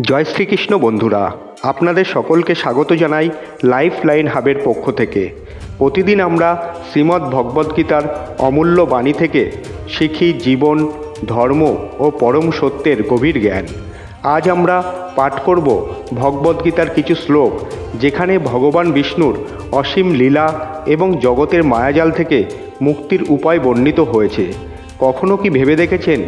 জয় শ্রীকৃষ্ণ বন্ধুরা, আপনাদের সকলকে স্বাগত জানাই লাইফ লাইন হাবের পক্ষ থেকে। প্রতিদিন আমরা শ্রীমদ্ ভগবদ্গীতার অমূল্য বাণী থেকে শিখি জীবন, ধর্ম ও পরম সত্যের গভীর জ্ঞান। আজ আমরা পাঠ করব ভগবদ্গীতার কিছু শ্লোক, যেখানে ভগবান বিষ্ণুর অসীম লীলা এবং জগতের মায়াজাল থেকে মুক্তির উপায় বর্ণিত হয়েছে। কখনো কি ভেবে দেখেছেন,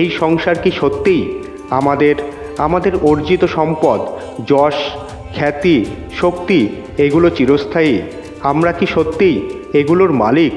এই সংসার কি সত্যিই আমাদের আমাদের অর্জিত সম্পদ, যশ, খ্যাতি, শক্তি, এগুলো চিরস্থায়ী। আমরা কি সত্যিই এগুলোর মালিক?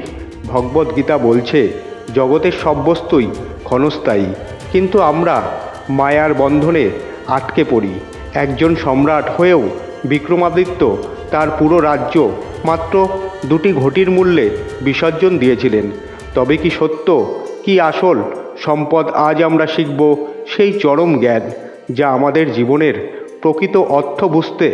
ভগবদ্গীতা বলছে, জগতের সব বস্তুই ক্ষণস্থায়ী। কিন্তু আমরা মায়ার বন্ধনে আটকে পড়ি। একজন সম্রাট হয়েও বিক্রমাদিত্য তার পুরো রাজ্য মাত্র দুটি ঘটির মূল্যে বিসর্জন দিয়েছিলেন। তবে কি সত্য, কি আসল সম্পদ আজ আমরা শিখব সেই চরম জ্ঞান? যা আমাদের জীবনের প্রকৃত অর্থ বুঝতে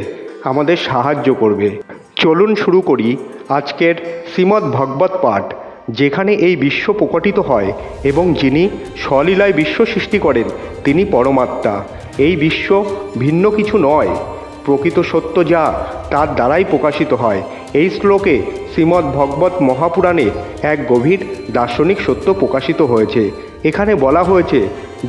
আমাদের সাহায্য করবে। চলুন শুরু করি আজকের শ্রীমদ্ ভগবত পাঠ, যেখানে এই বিশ্ব প্রকটিত হয় এবং যিনি স্বলীলায় বিশ্ব সৃষ্টি করেন, তিনি পরমাত্মা। এই বিশ্ব ভিন্ন কিছু নয় প্রকৃত সত্য যা তার দ্বারাই প্রকাশিত হয়। এই শ্লোকে শ্রীমদ্ ভগবত মহাপুরাণে এক গভীর দার্শনিক সত্য প্রকাশিত হয়েছে। এখানে বলা হয়েছে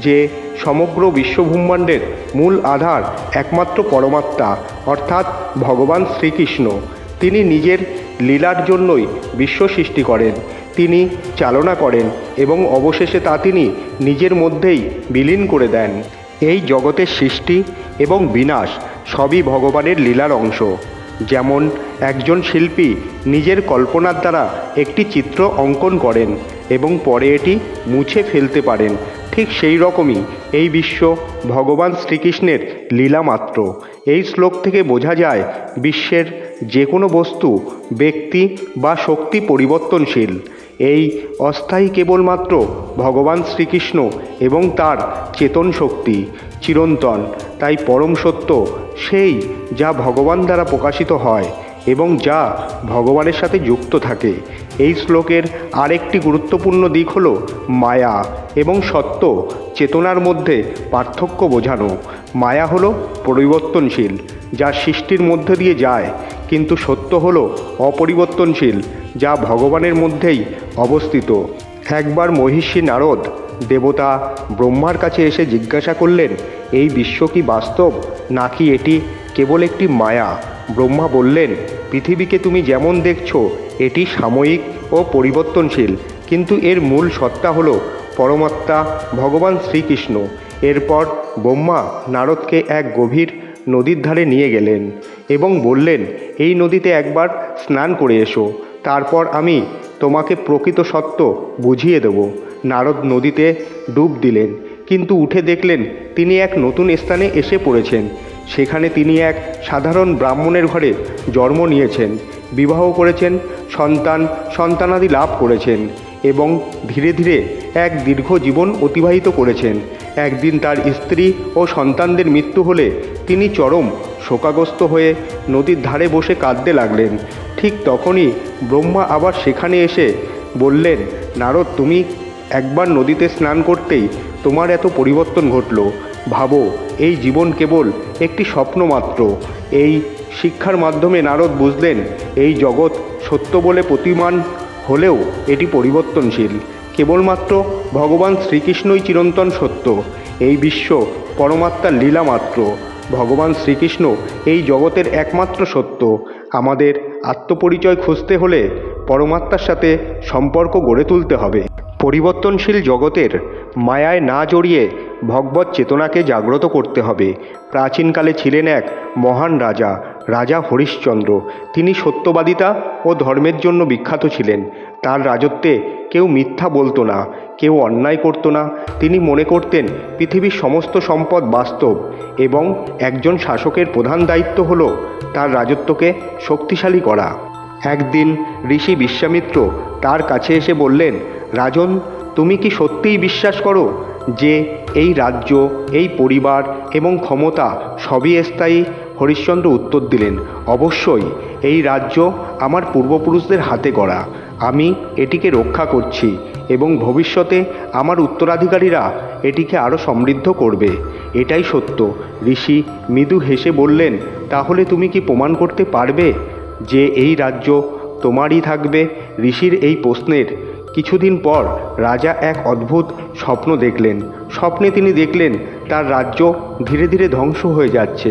যে সমগ্র বিশ্বব্রহ্মাণ্ডের মূল আধার একমাত্র পরমাত্মা, অর্থাৎ ভগবান শ্রীকৃষ্ণ। তিনি নিজের লীলার জন্যই বিশ্ব সৃষ্টি করেন, তিনি চালনা করেন এবং অবশেষে তা তিনি নিজের মধ্যেই বিলীন করে দেন। এই জগতের সৃষ্টি এবং বিনাশ সবই ভগবানের লীলার অংশ। যেমন একজন শিল্পী নিজের কল্পনার দ্বারা একটি চিত্র অঙ্কন করেন এবং পরে এটি মুছে ফেলতে পারেন, ঠিক সেই রকমই এই বিশ্ব ভগবান শ্রীকৃষ্ণের লীলা মাত্র। এই শ্লোক থেকে বোঝা যায় বিশ্বের যে কোনো বস্তু ব্যক্তি বা শক্তি পরিবর্তনশীল। এই অস্থায়ী কেবলমাত্র ভগবান শ্রীকৃষ্ণ এবং তার চেতন শক্তি চিরন্তন, তাই পরম সত্য, সেই যা ভগবান দ্বারা প্রকাশিত হয় এবং যা ভগবানের সাথে যুক্ত থাকে। এই শ্লোকের আরেকটি গুরুত্বপূর্ণ দিক হল মায়া এবং সত্য চেতনার মধ্যে পার্থক্য বোঝানো। মায়া হলো পরিবর্তনশীল, যা সৃষ্টির মধ্যে দিয়ে যায়, কিন্তু সত্য হলো অপরিবর্তনশীল যা ভগবানের মধ্যেই অবস্থিত। একবার মহিষী নারদ দেবতা ব্রহ্মার কাছে এসে জিজ্ঞাসা করলেন, এই বিশ্ব কি বাস্তব? নাকি এটি কেবল একটি মায়া? ব্রহ্মা বললেন, পৃথিবীকে তুমি যেমন দেখছ, এটি সাময়িক ও পরিবর্তনশীল। কিন্তু এর মূল সত্তা হলো পরমাত্মা, ভগবান শ্রীকৃষ্ণ। এরপর ব্রহ্মা নারদকে এক গভীর নদীর ধারে নিয়ে গেলেন এবং বললেন, এই নদীতে একবার স্নান করে এসো। তারপর আমি তোমাকে প্রকৃত সত্য বুঝিয়ে দেব। নারদ নদীতে ডুব দিলেন, কিন্তু উঠে দেখলেন তিনি এক নতুন স্থানে এসে পড়েছেন। সেখানে তিনি এক সাধারণ ব্রাহ্মণের ঘরে জন্ম নিয়েছেন, বিবাহ করেছেন, সন্তান, সন্তানাদি লাভ করেছেন এবং ধীরে ধীরে এক দীর্ঘ জীবন অতিবাহিত করেছেন। একদিন তার স্ত্রী ও সন্তানদের মৃত্যু হলে তিনি চরম শোকাগ্রস্ত হয়ে নদীর ধারে বসে কাঁদতে লাগলেন। ঠিক তখনই ব্রহ্মা আবার সেখানে এসে বললেন, নারদ, তুমি একবার নদীতে স্নান করতেই তোমার এত পরিবর্তন ঘটল। ভাবো, এই জীবন কেবল একটি স্বপ্ন মাত্র। এই শিক্ষার মাধ্যমে নারদ বুঝলেন, এই জগৎ সত্য বলে প্রতিমান হলেও এটি পরিবর্তনশীল। কেবলমাত্র ভগবান শ্রীকৃষ্ণই চিরন্তন সত্য। এই বিশ্ব পরমাত্মার লীলা মাত্র। ভগবান শ্রীকৃষ্ণ এই জগতের একমাত্র সত্য। আমাদের আত্মপরিচয় খুঁজতে হলে পরমাত্মার সাথে সম্পর্ক গড়ে তুলতে হবে। পরিবর্তনশীল জগতের মায়ায় না জড়িয়ে ভগবত চেতনাকে জাগ্রত করতে হবে। প্রাচীনকালে ছিলেন এক মহান রাজা রাজা হরিশ্চন্দ্র। তিনি সত্যবাদিতা ও ধর্মের জন্য বিখ্যাত ছিলেন। তার রাজত্বে কেউ মিথ্যা বলতো না, কেউ অন্যায় করতো না। তিনি মনে করতেন, পৃথিবীর সমস্ত সম্পদ বাস্তব এবং একজন শাসকের প্রধান দায়িত্ব হল তার রাজত্বকে শক্তিশালী করা। একদিন ঋষি বিশ্বামিত্র তার কাছে এসে বললেন, রাজন, তুমি কি সত্যিই বিশ্বাস করো যে এই রাজ্য, এই পরিবার এবং ক্ষমতা সবই স্থায়ী হরিশ্চন্দ্র উত্তর দিলেন, অবশ্যই, এই রাজ্য আমার পূর্বপুরুষদের হাতে গড়া। আমি এটিকে রক্ষা করছি এবং ভবিষ্যতে আমার উত্তরাধিকারীরা এটিকে আরও সমৃদ্ধ করবে। এটাই সত্য। ঋষি মৃদু হেসে বললেন, তাহলে তুমি কি প্রমাণ করতে পারবে যে এই রাজ্য তোমারই থাকবে? ঋষির এই প্রশ্নের কিছুদিন পর রাজা এক অদ্ভুত স্বপ্ন দেখলেন। স্বপ্নে তিনি দেখলেন, তার রাজ্য ধীরে ধীরে ধ্বংস হয়ে যাচ্ছে।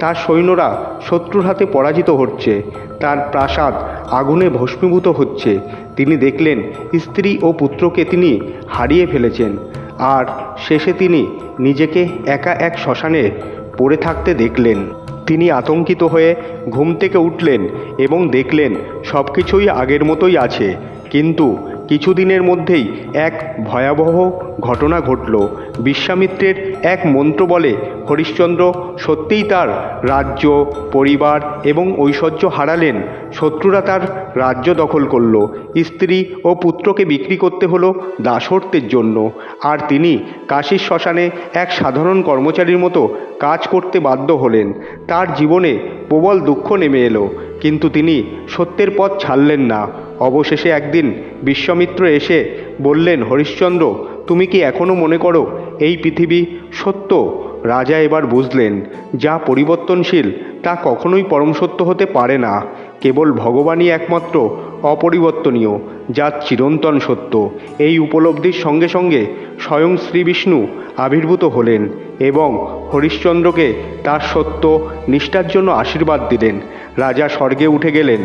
তার সৈন্যরা শত্রুর হাতে পরাজিত হচ্ছে। তার প্রাসাদ আগুনে ভস্মীভূত হচ্ছে। তিনি দেখলেন স্ত্রী ও পুত্রকে তিনি হারিয়ে ফেলেছেন। আর শেষে তিনি নিজেকে একা এক শ্মশানে পড়ে থাকতে দেখলেন। তিনি আতঙ্কিত হয়ে ঘুম থেকে উঠলেন এবং দেখলেন সব কিছুই আগের মতোই আছে। কিন্তু কিছুদিনের মধ্যেই এক ভয়াবহ ঘটনা ঘটল। বিশ্বামিত্রের এক মন্ত্র বলে, হরিশ্চন্দ্র, সত্যিই তার রাজ্য, পরিবার এবং ঐশ্বর্য হারালেন। শত্রুরা তার রাজ্য দখল করল। স্ত্রী ও পুত্রকে বিক্রি করতে হলো দাসত্বের জন্য। আর তিনি কাশীর শ্মশানে এক সাধারণ কর্মচারীর মতো কাজ করতে বাধ্য হলেন। তার জীবনে প্রবল দুঃখ নেমে এলো। কিন্তু তিনি সত্যের পথ ছাড়লেন না। অবশেষে একদিন বিশ্বমিত্র এসে বললেন, হরিশ্চন্দ্র, তুমি কি এখনও মনে করো এই পৃথিবী সত্য? রাজা এবার বুঝলেন, যা পরিবর্তনশীল, তা কখনোই পরম সত্য হতে পারে না। কেবল ভগবানই একমাত্র অপরিবর্তনীয়, যা চিরন্তন সত্য। এই উপলব্ধির সঙ্গে সঙ্গে স্বয়ং শ্রীবিষ্ণু আবির্ভূত হলেন এবং হরিশ্চন্দ্রকে তার সত্য, নিষ্ঠার জন্য আশীর্বাদ দিলেন। রাজা স্বর্গে উঠে গেলেন।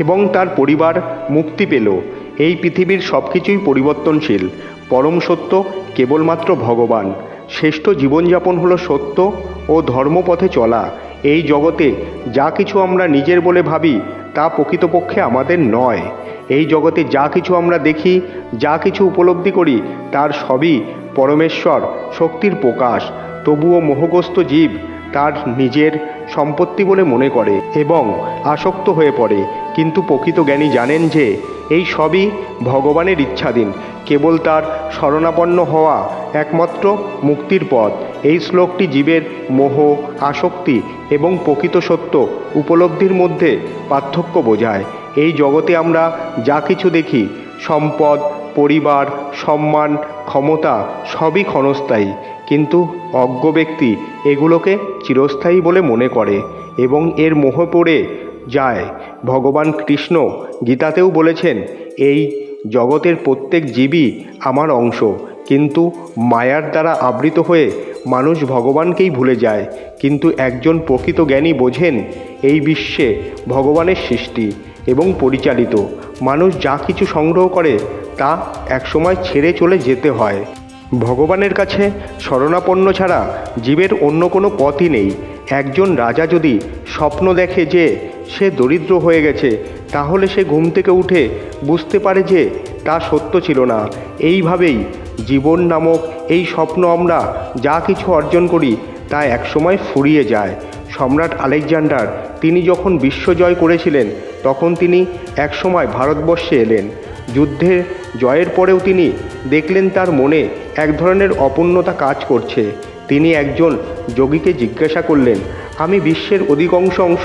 এবং তার পরিবার মুক্তি পেল। এই পৃথিবীর সব কিছুই পরিবর্তনশীল। পরম সত্য, কেবলমাত্র ভগবান। শ্রেষ্ঠ জীবনযাপন হলো সত্য ও ধর্মপথে চলা। এই জগতে যা কিছু আমরা নিজের বলে ভাবি, তা প্রকৃতপক্ষে আমাদের নয়। এই জগতে যা কিছু আমরা দেখি, যা কিছু উপলব্ধি করি, তার সবই পরমেশ্বর, শক্তির প্রকাশ। তবুও মোহগ্রস্ত জীব তার নিজের সম্পত্তি বলে মনে করে এবং আসক্ত হয়ে পড়ে। কিন্তু প্রকৃত জ্ঞানী জানেন যে, এই সবই ভগবানের ইচ্ছাধীন, কেবল তার শরণাপন্ন হওয়া একমাত্র মুক্তির পথ। এই শ্লোকটি জীবের মোহ, আসক্তি এবং প্রকৃত সত্য উপলব্ধির মধ্যে পার্থক্য বোঝায়। এই জগতে আমরা যা কিছু দেখি, সম্পদ, পরিবার, সম্মান, ক্ষমতা, সবই ক্ষণস্থায়ী। কিন্তু অজ্ঞ ব্যক্তি এগুলোকে চিরস্থায়ী বলে মনে করে এবং এর মোহ পড়ে যায়। ভগবান কৃষ্ণ গীতাতেও বলেছেন, এই জগতের প্রত্যেক জীবই আমার অংশ। কিন্তু মায়ার দ্বারা আবৃত হয়ে মানুষ ভগবানকেই ভুলে যায়। কিন্তু একজন প্রকৃত জ্ঞানী বোঝেন, এই বিশ্বে ভগবানের সৃষ্টি এবং পরিচালিত। মানুষ যা কিছু সংগ্রহ করে তা একসময় ছেড়ে চলে যেতে হয়। ভগবানের কাছে শরণাপন্ন ছাড়া জীবের অন্য কোনো পথই নেই। একজন রাজা যদি স্বপ্ন দেখে যে সে দরিদ্র হয়ে গেছে, তাহলে সে ঘুম থেকে উঠে বুঝতে পারে যে তা সত্য ছিল না। এইভাবেই জীবন নামক এই স্বপ্ন আমরা যা কিছু অর্জন করি, তা একসময় ফুরিয়ে যায়। সম্রাট আলেকজান্ডার, তিনি যখন বিশ্ব জয় করেছিলেন, তখন তিনি একসময় ভারতবর্ষে এলেন। যুদ্ধে জয়ের পরেও তিনি দেখলেন তার মনে এক ধরনের অপূর্ণতা কাজ করছে। তিনি একজন যোগীকে জিজ্ঞাসা করলেন, আমি বিশ্বের অধিকাংশ অংশ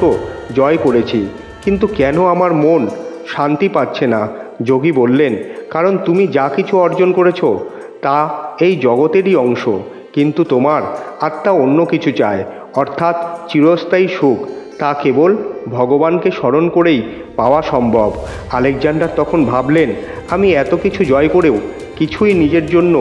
জয় করেছি, কিন্তু কেন আমার মন শান্তি পাচ্ছে না? যোগী বললেন, কারণ তুমি যা কিছু অর্জন করেছ, তা এই জগতেরই অংশ, কিন্তু তোমার আত্মা অন্য কিছু চায়, অর্থাৎ চিরস্থায়ী সুখ। তা কেবল ভগবানকে স্মরণ করেই পাওয়া সম্ভব। আলেকজান্ডার তখন ভাবলেন, আমি এত কিছু জয় করেও কিছুই নিজের জন্য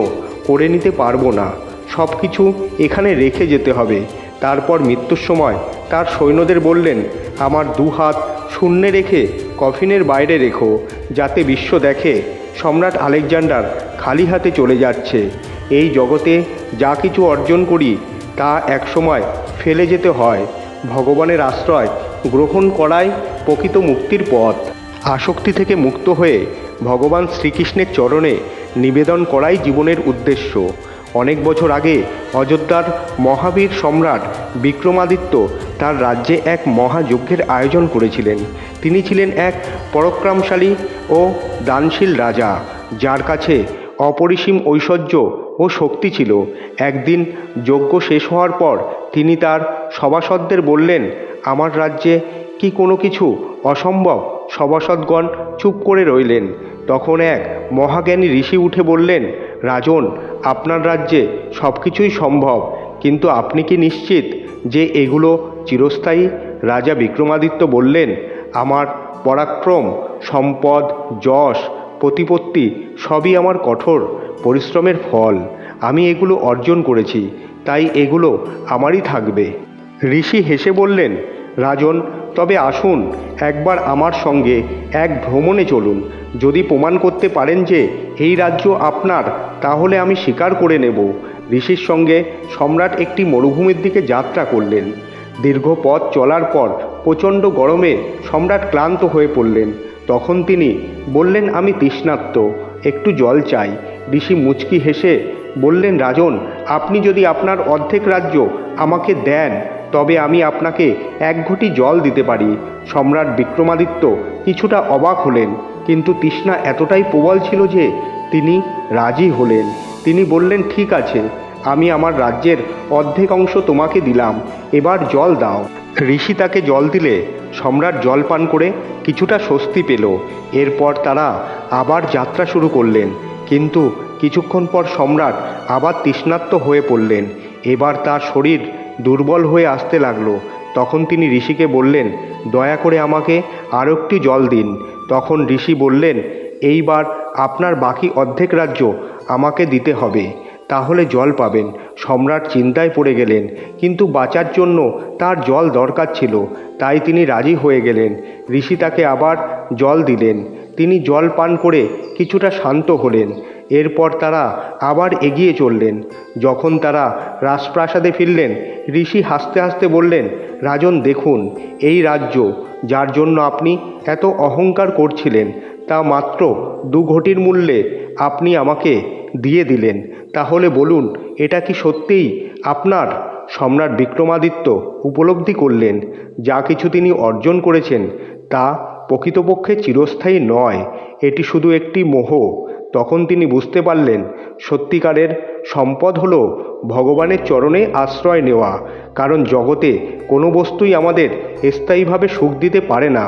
করে নিতে পারব না। সব কিছু এখানে রেখে যেতে হবে। তারপর মৃত্যুর সময় তার সৈন্যদের বললেন, আমার দু হাত শূন্যে রেখে কফিনের বাইরে রেখো, যাতে বিশ্ব দেখে সম্রাট আলেকজান্ডার খালি হাতে চলে যাচ্ছে। এই জগতে যা কিছু অর্জন করি তা একসময় ফেলে যেতে হয়। ভগবানের আশ্রয় গ্রহণ করাই প্রকৃত মুক্তির পথ। আসক্তি থেকে মুক্ত হয়ে ভগবান শ্রীকৃষ্ণের চরণে নিবেদন করাই জীবনের উদ্দেশ্য। অনেক বছর আগে অযোধ্যার মহাবীর সম্রাট বিক্রমাদিত্য তার রাজ্যে এক মহাযজ্ঞের আয়োজন করেছিলেন। তিনি ছিলেন এক পরাক্রমশালী ও দানশীল রাজা, যার কাছে অপরিসীম ঐশ্বর্য ও শক্তি ছিল। একদিন যজ্ঞ শেষ হওয়ার পর তিনি তার সভাসদদের বললেন, আমার রাজ্যে কি কোনো কিছু অসম্ভব? সভাসদগণ চুপ করে রইলেন। তখন এক মহাজ্ঞানী ঋষি উঠে বললেন, রাজন, আপনার রাজ্যে সব কিছুই সম্ভব, কিন্তু আপনি কি নিশ্চিত যে এগুলো চিরস্থায়ী? রাজা বিক্রমাদিত্য বললেন, আমার পরাক্রম, সম্পদ, যশ, প্রতিপত্তি সবই আমার কঠোর পরিশ্রমের ফল। আমি এগুলো অর্জন করেছি। তাই এগুলো আমারই থাকবে। ঋষি হেসে বললেন, রাজন, তবে আসুন, একবার আমার সঙ্গে এক ভ্রমণে চলুন। যদি প্রমাণ করতে পারেন যে এই রাজ্য আপনার, তাহলে আমি স্বীকার করে নেব। ঋষির সঙ্গে সম্রাট একটি মরুভূমির দিকে যাত্রা করলেন। দীর্ঘ পথ চলার পর প্রচণ্ড গরমে সম্রাট ক্লান্ত হয়ে পড়লেন। তখন তিনি বললেন, আমি তৃষ্ণার্ত, একটু জল চাই। ঋষি মুচকি হেসে বললেন, রাজন আপনি যদি আপনার অর্ধেক রাজ্য আমাকে দেন, তবে আমি আপনাকে এক ঘটি জল দিতে পারি। সম্রাট বিক্রমাদিত্য কিছুটা অবাক হলেন, কিন্তু তৃষ্ণা এতটাই প্রবল ছিল যে তিনি রাজি হলেন। তিনি বললেন, ঠিক আছে, আমি আমার রাজ্যের অর্ধেক অংশ তোমাকে দিলাম, এবার জল দাও। ঋষি তাকে জল দিলে, সম্রাট জল পান করে কিছুটা স্বস্তি পেল। এরপর তারা আবার যাত্রা শুরু করলেন। কিন্তু কিছুক্ষণ পর সম্রাট আবার তৃষ্ণার্ত হয়ে পড়লেন। এবার তার শরীর দুর্বল হয়ে আসতে লাগল। তখন তিনি ঋষিকে বললেন, দয়া করে আমাকে আরও একটি জল দিন। তখন ঋষি বললেন, এইবার আপনার বাকি অর্ধেক রাজ্য আমাকে দিতে হবে। তাহলে জল পাবেন। সম্রাট চিন্তায় পড়ে গেলেন, কিন্তু বাঁচার জন্য তার জল দরকার ছিল। তাই তিনি রাজি হয়ে গেলেন। ঋষি তাকে আবার জল দিলেন। তিনি জল পান করে কিছুটা শান্ত হলেন। এরপর তারা আবার এগিয়ে চললেন। যখন তারা রাজপ্রাসাদে ফিরলেন, ঋষি হাসতে হাসতে বললেন, রাজন, দেখুন, এই রাজ্য, যার জন্য আপনি এত অহংকার করছিলেন, তা মাত্র দু ঘটির মূল্যে আপনি আমাকে দিয়ে দিলেন। তাহলে বলুন, এটা কি সত্যিই আপনার সম্রাট বিক্রমাদিত্য উপলব্ধি করলেন? যা কিছু তিনি অর্জন করেছেন, তা প্রকৃতপক্ষে চিরস্থায়ী নয়, এটি শুধু একটি মোহ। তখন তিনি বুঝতে পারলেন, সত্যিকারের সম্পদ হল ভগবানের চরণে আশ্রয় নেওয়া, কারণ জগতে কোনো বস্তুই আমাদের স্থায়ীভাবে সুখ দিতে পারে না।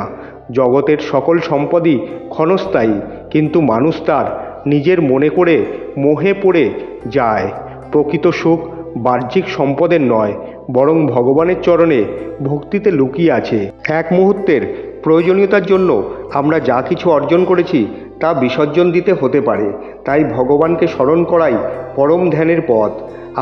জগতের সকল সম্পদই ক্ষণস্থায়ী, কিন্তু মানুষ তার নিজের মনে করে মোহে পড়ে যায়। প্রকৃত সুখ বাহ্যিক সম্পদের নয়, বরং ভগবানের চরণে ভক্তিতে লুকিয়ে আছে। এক মুহূর্তের প্রয়োজনীয়তার জন্য আমরা যা কিছু অর্জন করেছি তা বিসর্জন দিতে হতে পারে। তাই ভগবানকে স্মরণ করাই পরম ধ্যানের পথ।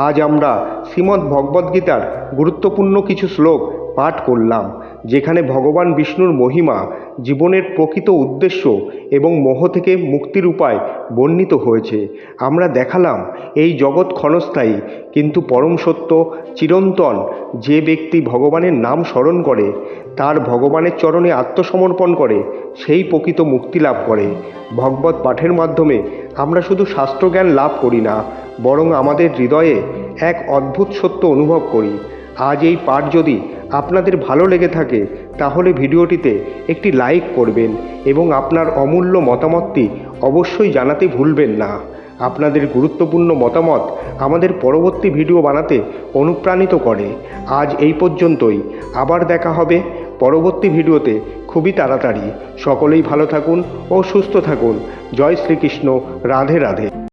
আজ আমরা শ্রীমদ্ ভগবদ্গীতার গুরুত্বপূর্ণ কিছু শ্লোক পাঠ করলাম, যেখানে ভগবান বিষ্ণুর মহিমা জীবনের প্রকৃত উদ্দেশ্য এবং মোহ থেকে মুক্তির উপায় বর্ণিত হয়েছে। আমরা দেখালাম এই জগৎ ক্ষণস্থায়ী, কিন্তু পরম সত্য চিরন্তন যে ব্যক্তি ভগবানের নাম স্মরণ করে, তার ভগবানের চরণে আত্মসমর্পণ করে, সেই প্রকৃত মুক্তি লাভ করে। ভগবত পাঠের মাধ্যমে আমরা শুধু শাস্ত্রজ্ঞান লাভ করি না, বরং আমাদের হৃদয়ে এক অদ্ভুত সত্য অনুভব করি। আজ এই পাঠ যদি আপনাদের ভালো লেগে থাকে, তাহলে ভিডিওটিতে একটি লাইক করবেন এবং আপনার অমূল্য মতামতটি অবশ্যই জানাতে ভুলবেন না। আপনাদের গুরুত্বপূর্ণ মতামত আমাদের পরবর্তী ভিডিও বানাতে অনুপ্রাণিত করে। আজ এই পর্যন্তই। আবার দেখা হবে পরবর্তী ভিডিওতে খুবই তাড়াতাড়ি। সকলেই ভালো থাকুন ও সুস্থ থাকুন। জয় শ্রীকৃষ্ণ। রাধে রাধে।